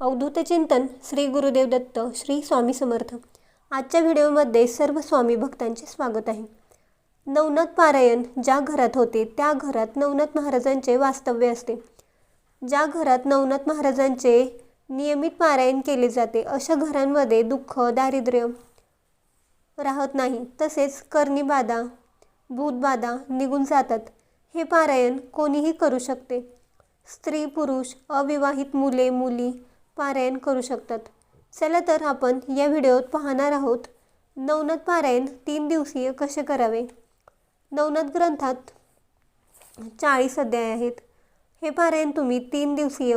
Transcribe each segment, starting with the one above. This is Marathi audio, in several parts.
अवधूत चिंतन श्री गुरुदेव दत्त श्री स्वामी समर्थ. आजच्या व्हिडिओमध्ये सर्व स्वामी भक्तांचे स्वागत आहे. नवनाथ पारायण ज्या घरात होते त्या घरात नवनाथ महाराजांचे वास्तव्य असते. ज्या घरात नवनाथ महाराजांचे नियमित पारायण केले जाते अशा घरांमध्ये दुःख दारिद्र्य राहत नाही. तसेच कर्णीबाधा भूतबाधा निघून जातात. हे पारायण कोणीही करू शकते. स्त्री पुरुष अविवाहित मुले मुली पारायण करू शकतात. चला तर आपण या व्हिडिओत पाहणार आहोत नवनाथ पारायण तीन दिवसीय कसे करावे? नवनाथ ग्रंथात चाळीस अध्याय आहेत. हे पारायण तुम्ही तीन दिवसीय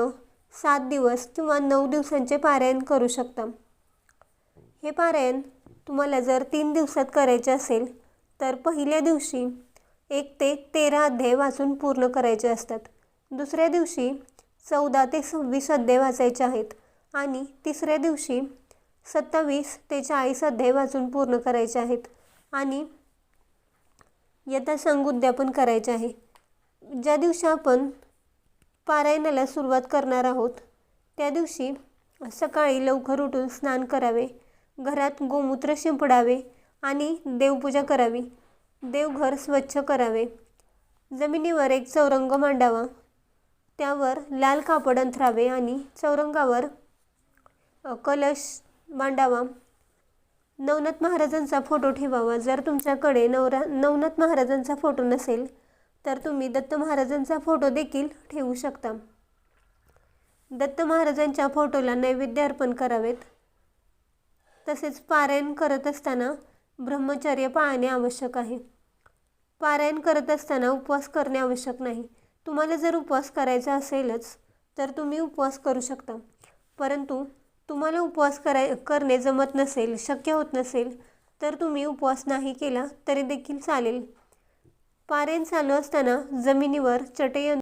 सात दिवस किंवा नऊ दिवसांचे पारायण करू शकता. हे पारायण तुम्हाला जर तीन दिवसात करायचे असेल तर पहिल्या दिवशी एक ते तेरा अध्याय वाचून पूर्ण करायचे असतात. दुसऱ्या दिवशी चौदा ते सव्वीस अध्याय वाचायचे आहेत. आणि तिसऱ्या दिवशी सत्तावीस ते चाळीस अध्याय वाचून पूर्ण करायचे आहेत. आणि यथासांग उद्यापन करायचे आहे. ज्या दिवशी आपण पारायणाला सुरुवात करणार आहोत त्या दिवशी सकाळी लवकर उठून स्नान करावे घरात गोमूत्र शिंपडावे आणि देवपूजा करावी. देवघर स्वच्छ करावे. जमिनीवर एक चौरंग मांडावा. त्यावर लाल कापड अंथरावे आणि चौरंगावर कलश मांडावा. नवनाथ महाराजांचा फोटो ठेवावा. जर तुमच्याकडे नवरा नवनाथ महाराजांचा फोटो नसेल तर तुम्ही दत्त महाराजांचा फोटो देखील ठेवू शकता. दत्त महाराजांच्या फोटोला नैवेद्य अर्पण करावेत. तसेच पारायण करत असताना ब्रह्मचर्य पाळणे आवश्यक आहे. पारायण करत असताना उपवास करणे आवश्यक नाही. तुम्हाला जर उपवास करायचा असेलच तर तुम्ही उपवास करू शकता. परंतु तुम्हाला उपवास कराय करणे जमत नसेल शक्य होत नसेल तर तुम्ही उपवास नाही केला तरी देखील चालेल. पारेन चालू असताना जमिनीवर चटई